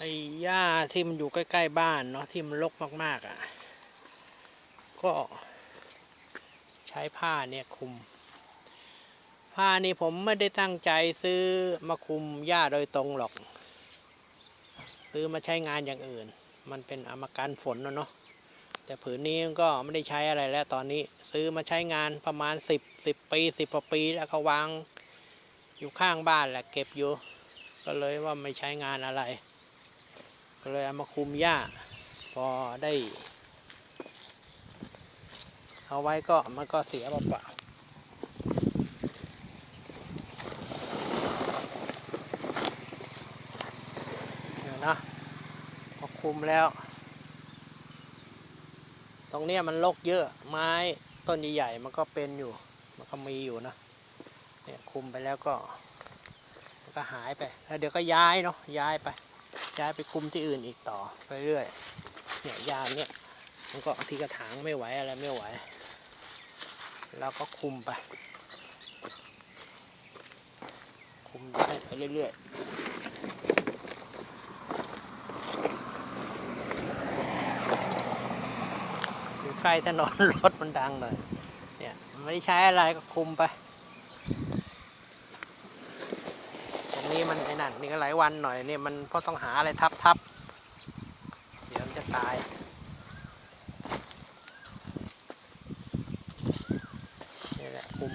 ไอ้หญ้าที่มันอยู่ใกล้ ๆ บ้านเนาะที่มันรกมาก ๆอะ ก็ใช้ผ้าเนี่ยคุม ผ้านี่ผมไม่ได้ตั้งใจซื้อมาคุมหญ้าโดยตรงหรอก ซื้อมาใช้งานอย่างอื่น มันเป็นอามากันฝนนะเนาะแต่ผืนนี้ก็ไม่ได้ใช้อะไรแล้วตอนนี้ ซื้อมาใช้งานประมาณสิบสิบปีสิบกว่าปีแล้วก็วางอยู่ข้างบ้านแหละเก็บอยู่ ก็เลยว่าไม่ใช้งานอะไร เลยเอามาคุมหญ้า พอได้ เอาไว้ก็มันก็เสียเปล่าๆเดี๋ยวนะพอคุมแล้ว ตรงเนี้ยมันรกเยอะไม้ต้นใหญ่ๆมันก็เป็นอยู่ มันก็มีอยู่นะเนี่ยคุมไปแล้วก็มันก็หายไป แล้วเดี๋ยวก็ย้ายเนาะย้ายไป ย้ายไปคุมที่อื่นอีกต่อไปเรื่อยเนี่ยยามเนี่ยมันก็ที่กระถางไม่ไหวอะไรไม่ไหวเราก็คุมไป คุมให้ไปเรื่อยๆอยู่ใกล้ถนนรถมันดังหน่อยเนี่ยไม่ได้ใช้อะไรก็คุมไป ตรงนี้มัน ไอ้นั่นนี่ก็หลายวันหน่อยเนี่ยมันเพราะต้องหาอะไรทับทับเดี๋ยวมันจะตายนี่แหละคุม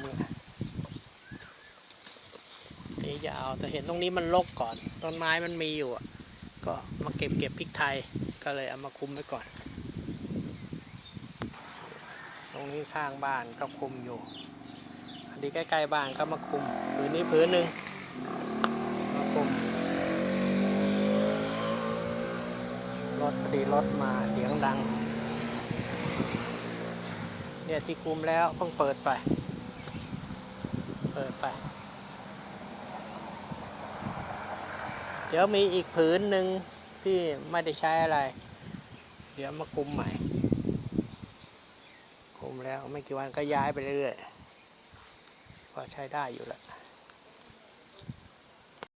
นี่จะเอาแต่เห็นตรงนี้มันรกก่อนต้นไม้มันมีอยู่อะก็มาเก็บเก็บพริกไทยก็เลยเอามาคุมไว้ก่อน ตรงนี้ข้างบ้านก็คุมอยู่อันนี้ใกล้ๆบ้านก็มาคุมผืนนี้ผืนหนึ่ง มาคุมรถพอดีรถมาเสียงดัง เนี่ยที่คุมแล้วเพิ่งเปิดไป เปิดไป เดี๋ยวมีอีกผืนหนึ่งที่ไม่ได้ใช้อะไร เดี๋ยวมาคุมใหม่ คุมแล้วไม่กี่วันก็ย้ายไปเรื่อยๆก็ใช้ได้อยู่แล้ว